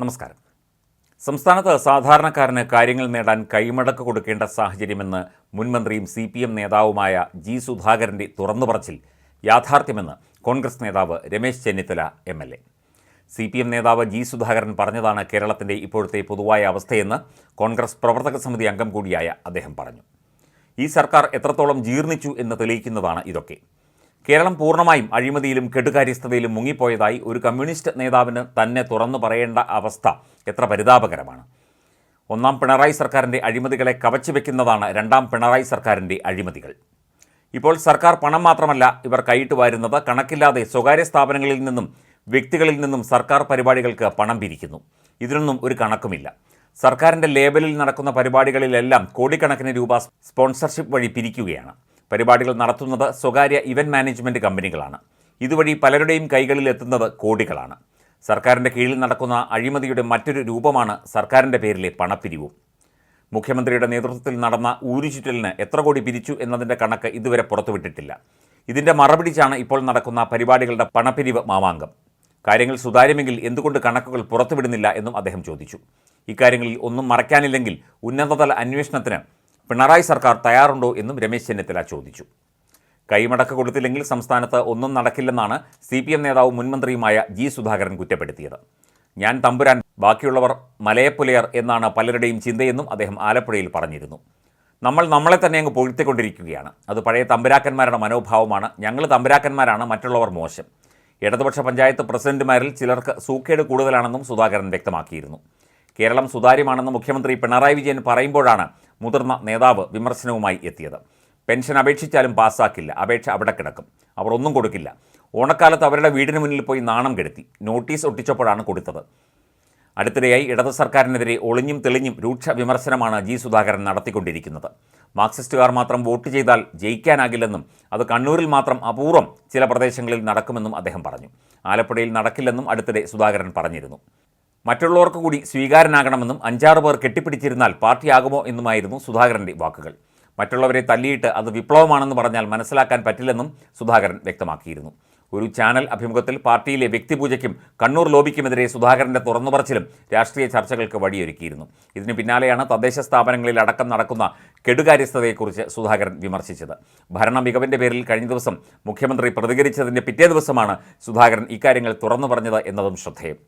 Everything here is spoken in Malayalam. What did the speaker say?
നമസ്കാരം. സംസ്ഥാനത്ത് സാധാരണക്കാരന് കാര്യങ്ങൾ നേടാൻ കൈമടക്ക് കൊടുക്കേണ്ട സാഹചര്യമെന്ന് മുൻമന്ത്രിയും സി പി എം നേതാവുമായ ജി സുധാകരന്റെ തുറന്നുപറച്ചിൽ യാഥാർത്ഥ്യമെന്ന് കോൺഗ്രസ് നേതാവ് Ramesh Chennithala M L A. C P M നേതാവ് ജി സുധാകരൻ പറഞ്ഞതാണ് കേരളത്തിന്റെ ഇപ്പോഴത്തെ പൊതുവായ അവസ്ഥയെന്ന് കോൺഗ്രസ് പ്രവർത്തക സമിതി അംഗം കൂടിയായ അദ്ദേഹം പറഞ്ഞു. ഈ സർക്കാർ എത്രത്തോളം ജീർണിച്ചു എന്ന് തെളിയിക്കുന്നതാണ് ഇതൊക്കെ. കേരളം പൂർണമായും അഴിമതിയിലും കെടുകാര്യസ്ഥതയിലും മുങ്ങിപ്പോയതായി ഒരു കമ്മ്യൂണിസ്റ്റ് നേതാവിന് തന്നെ തുറന്നു പറയേണ്ട അവസ്ഥ എത്ര പരിതാപകരമാണ്. ഒന്നാം പിണറായി സർക്കാരിന്റെ അഴിമതികളെ കവച്ചു വയ്ക്കുന്നതാണ് രണ്ടാം പിണറായി സർക്കാരിന്റെ അഴിമതികൾ. ഇപ്പോൾ സർക്കാർ പണം മാത്രമല്ല ഇവർ കൈയിട്ട് വരുന്നത് കണക്കില്ലാതെ സ്വകാര്യ സ്ഥാപനങ്ങളിൽ നിന്നും വ്യക്തികളിൽ നിന്നും സർക്കാർ പരിപാടികൾക്ക് പണം പിരിക്കുന്നു. ഇതിനൊന്നും ഒരു കണക്കുമില്ല. സർക്കാരിന്റെ ലേബലിൽ നടക്കുന്ന പരിപാടികളിലെല്ലാം കോടിക്കണക്കിന് രൂപ സ്പോൺസർഷിപ്പ് വഴി പിരിക്കുകയാണ്. പരിപാടികൾ നടത്തുന്നത് സ്വകാര്യ ഇവന്റ് മാനേജ്മെന്റ് കമ്പനികളാണ്. ഇതുവഴി പലരുടെയും കൈകളിൽ എത്തുന്നത് കോടികളാണ്. സർക്കാരിന്റെ കീഴിൽ നടക്കുന്ന അഴിമതിയുടെ മറ്റൊരു രൂപമാണ് സർക്കാരിന്റെ പേരിലെ പണപ്പിരിവും. മുഖ്യമന്ത്രിയുടെ നേതൃത്വത്തിൽ നടന്ന ഊരുചുറ്റലിന് എത്ര കോടി പിരിച്ചു എന്നതിന്റെ കണക്ക് ഇതുവരെ പുറത്തുവിട്ടിട്ടില്ല. ഇതിന്റെ മറപിടിച്ചാണ് ഇപ്പോൾ നടക്കുന്ന പരിപാടികളുടെ പണപ്പിരിവ് മാമാങ്കം. കാര്യങ്ങൾ സുതാര്യമെങ്കിൽ എന്തുകൊണ്ട് കണക്കുകൾ പുറത്തുവിടുന്നില്ല എന്നും അദ്ദേഹം ചോദിച്ചു. ഇക്കാര്യങ്ങളിൽ ഒന്നും മറയ്ക്കാനില്ലെങ്കിൽ ഉന്നതതല അന്വേഷണത്തിന് പിണറായി സർക്കാർ തയ്യാറുണ്ടോ എന്നും രമേശ് ചെന്നിത്തല ചോദിച്ചു. കൈമടക്ക് കൊടുത്തില്ലെങ്കിൽ സംസ്ഥാനത്ത് ഒന്നും നടക്കില്ലെന്നാണ് സി പി എം നേതാവും മുൻമന്ത്രിയുമായ ജി സുധാകരൻ കുറ്റപ്പെടുത്തിയത്. ഞാൻ തമ്പുരാൻ ബാക്കിയുള്ളവർ മലയപ്പുലയർ എന്നാണ് പലരുടെയും ചിന്തയെന്നും അദ്ദേഹം ആലപ്പുഴയിൽ പറഞ്ഞിരുന്നു. നമ്മൾ നമ്മളെ തന്നെ അങ്ങ് പൊഴുത്തിക്കൊണ്ടിരിക്കുകയാണ്. അത് പഴയ തമ്പുരാക്കന്മാരുടെ മനോഭാവമാണ്. ഞങ്ങൾ തമ്പുരാക്കന്മാരാണ് മറ്റുള്ളവർ മോശം. ഇടതുപക്ഷ പഞ്ചായത്ത് പ്രസിഡന്റുമാരിൽ ചിലർക്ക് സൂക്കേട് കൂടുതലാണെന്നും സുധാകരൻ വ്യക്തമാക്കിയിരുന്നു. കേരളം സുതാര്യമാണെന്ന് മുഖ്യമന്ത്രി പിണറായി വിജയൻ പറയുമ്പോഴാണ് മുതിർന്ന നേതാവ് വിമർശനവുമായി എത്തിയത്. പെൻഷൻ അപേക്ഷിച്ചാലും പാസ്സാക്കില്ല. അപേക്ഷ അവിടെ കിടക്കും. അവർ ഒന്നും കൊടുക്കില്ല. ഓണക്കാലത്ത് അവരുടെ വീടിന് മുന്നിൽ പോയി നാണം കെടുത്തി. നോട്ടീസ് ഒട്ടിച്ചപ്പോഴാണ് കൊടുത്തത്. അടുത്തിടെയായി ഇടത് സർക്കാരിനെതിരെ ഒളിഞ്ഞും തെളിഞ്ഞും രൂക്ഷ വിമർശനമാണ് ജി സുധാകരൻ നടത്തിക്കൊണ്ടിരിക്കുന്നത്. മാർക്സിസ്റ്റുകാർ മാത്രം വോട്ട് ചെയ്താൽ ജയിക്കാനാകില്ലെന്നും അത് കണ്ണൂരിൽ മാത്രം അപൂർവം ചില പ്രദേശങ്ങളിൽ നടക്കുമെന്നും അദ്ദേഹം പറഞ്ഞു. ആലപ്പുഴയിൽ നടക്കില്ലെന്നും അടുത്തിടെ സുധാകരൻ പറഞ്ഞിരുന്നു. മറ്റുള്ളവർക്ക് കൂടി സ്വീകാരനാകണമെന്നും അഞ്ചാറ് പേർ കെട്ടിപ്പിടിച്ചിരുന്നാൽ പാർട്ടിയാകുമോ എന്നുമായിരുന്നു സുധാകരന്റെ വാക്കുകൾ. മറ്റുള്ളവരെ തല്ലിയിട്ട് അത് വിപ്ലവമാണെന്ന് പറഞ്ഞാൽ മനസ്സിലാക്കാൻ പറ്റില്ലെന്നും സുധാകരൻ വ്യക്തമാക്കിയിരുന്നു. ഒരു ചാനൽ അഭിമുഖത്തിൽ പാർട്ടിയിലെ വ്യക്തിപൂജയ്ക്കും കണ്ണൂർ ലോബിക്കുമെതിരെ സുധാകരന്റെ തുറന്നുപറച്ചിലും രാഷ്ട്രീയ ചർച്ചകൾക്ക് വഴിയൊരുക്കിയിരുന്നു. ഇതിന് പിന്നാലെയാണ് തദ്ദേശ സ്ഥാപനങ്ങളിൽ അടക്കം നടക്കുന്ന കെടുകാര്യസ്ഥതയെക്കുറിച്ച് സുധാകരൻ വിമർശിച്ചത്. ഭരണ മികവിന്റെ പേരിൽ കഴിഞ്ഞ ദിവസം മുഖ്യമന്ത്രി പ്രതികരിച്ചതിന്റെ പിറ്റേ ദിവസമാണ് സുധാകരൻ ഇക്കാര്യങ്ങൾ തുറന്നു പറഞ്ഞത് എന്നതും ശ്രദ്ധേയം.